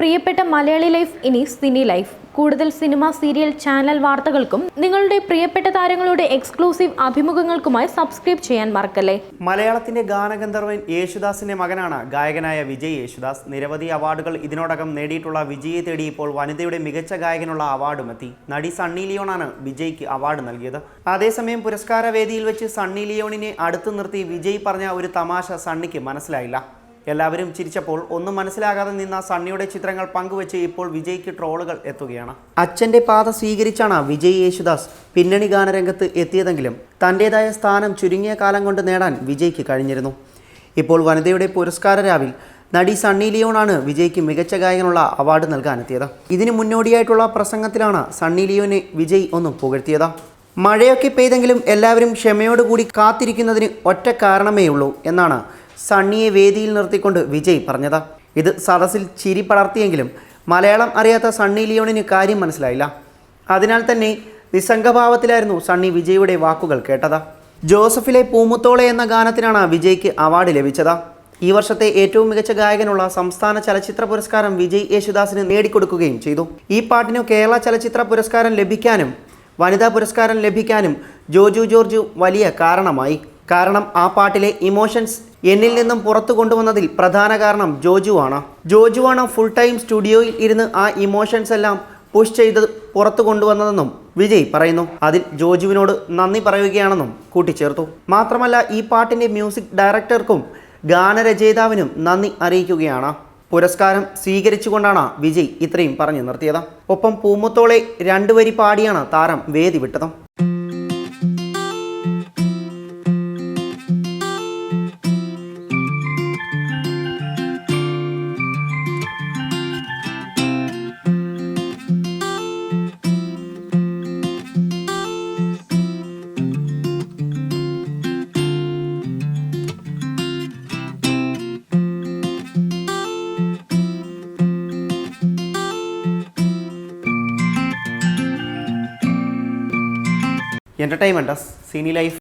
പ്രിയപ്പെട്ട മലയാളി ലൈഫ് ഇനി cine life. കൂടുതൽ സിനിമ സീരിയൽ ചാനൽ വാർത്തകൾക്കും നിങ്ങളുടെ പ്രിയപ്പെട്ട താരങ്ങളുടെ എക്സ്ക്ലൂസീവ് അഭിമുഖങ്ങൾക്കുമായി സബ്സ്ക്രൈബ് ചെയ്യാൻ മറക്കല്ലേ. മലയാളത്തിന്റെ ഗാനഗന്ധർവൻ യേശുദാസിന്റെ മകനാണ് ഗായകനായ വിജയ് യേശുദാസ്. നിരവധി അവാർഡുകൾ ഇതിനോടകം നേടിയിട്ടുള്ള വിജയെ തേടി ഇപ്പോൾ വനിതയുടെ മികച്ച ഗായകനുള്ള അവാർഡും എത്തി നടി സണ്ണി ലിയോണാണ് വിജയ്ക്ക് അവാർഡ് നൽകിയത്. അതേസമയം പുരസ്കാര വേദിയിൽ വെച്ച് സണ്ണി ലിയോണിനെ അടുത്തു നിർത്തി വിജയ് പറഞ്ഞ ഒരു തമാശ സണ്ണിക്ക് മനസ്സിലായില്ല. എല്ലാവരും ചിരിച്ചപ്പോൾ ഒന്നും മനസ്സിലാകാതെ നിന്ന സണ്ണിയുടെ ചിത്രങ്ങൾ പങ്കുവെച്ച് ഇപ്പോൾ വിജയ്ക്ക് ട്രോളുകൾ എത്തുകയാണ്. അച്ഛന്റെ പാത സ്വീകരിച്ചാണ് വിജയ് യേശുദാസ് പിന്നണി ഗാനരംഗത്ത് എത്തിയതെങ്കിലും തന്റേതായ സ്ഥാനം ചുരുങ്ങിയ കാലം കൊണ്ട് നേടാൻ വിജയ്ക്ക് കഴിഞ്ഞിരുന്നു. ഇപ്പോൾ വനിതയുടെ പുരസ്കാര രാവിൽ നടി സണ്ണി ലിയോണാണ് വിജയ്ക്ക് മികച്ച ഗായകനുള്ള അവാർഡ് നൽകാനെത്തിയത്. ഇതിന് മുന്നോടിയായിട്ടുള്ള പ്രസംഗത്തിലാണ് സണ്ണി ലിയോനെ വിജയ് ഒന്ന് പുകഴ്ത്തിയത്. മഴയൊക്കെ പെയ്തെങ്കിലും എല്ലാവരും ക്ഷമയോടുകൂടി കാത്തിരിക്കുന്നതിന് ഒറ്റ കാരണമേ ഉള്ളൂ എന്നാണ് സണ്ണിയെ വേദിയിൽ നിർത്തിക്കൊണ്ട് വിജയ് പറഞ്ഞത്. ഇത് സദസ്സിൽ ചിരി പടർത്തിയെങ്കിലും മലയാളം അറിയാത്ത സണ്ണി ലിയോണിന് കാര്യം മനസ്സിലായില്ല. അതിനാൽ തന്നെ നിസ്സംഗഭാവത്തിലായിരുന്നു സണ്ണി വിജയുടെ വാക്കുകൾ കേട്ടത്. ജോസഫിലെ പൂമുത്തോളെ എന്ന ഗാനത്തിനാണ് വിജയ്ക്ക് അവാർഡ് ലഭിച്ചത്. ഈ വർഷത്തെ ഏറ്റവും മികച്ച ഗായകനുള്ള സംസ്ഥാന ചലച്ചിത്ര പുരസ്കാരം വിജയ് യേശുദാസിന് നേടിക്കൊടുക്കുകയും ചെയ്തു. ഈ പാട്ടിനു കേരള ചലച്ചിത്ര പുരസ്കാരം ലഭിക്കാനും വനിതാ പുരസ്കാരം ലഭിക്കാനും ജോജു ജോർജു വലിയ കാരണമായി. കാരണം ആ പാട്ടിലെ ഇമോഷൻസ് എന്നിൽ നിന്നും പുറത്തു കൊണ്ടുവന്നതിൽ പ്രധാന കാരണം ജോജുവാണ്. ജോജുവാണ് ഫുൾ ടൈം സ്റ്റുഡിയോയിൽ ഇരുന്ന് ആ ഇമോഷൻസ് എല്ലാം പുഷ് ചെയ്ത് പുറത്തു കൊണ്ടുവന്നതെന്നും വിജയ് പറയുന്നു. അതിൽ ജോജുവിനോട് നന്ദി പറയുകയാണെന്നും കൂട്ടിച്ചേർത്തു. മാത്രമല്ല ഈ പാട്ടിന്റെ മ്യൂസിക് ഡയറക്ടർക്കും ഗാനരചയിതാവിനും നന്ദി അറിയിക്കുകയാണ്. പുരസ്കാരം സ്വീകരിച്ചുകൊണ്ടാണ് വിജയ് ഇത്രയും പറഞ്ഞു നിർത്തിയത്. ഒപ്പം പൂമുത്തോളെ രണ്ടുവരി പാടിയാണ് താരം വേദി വിട്ടത്. Entertainment Sini life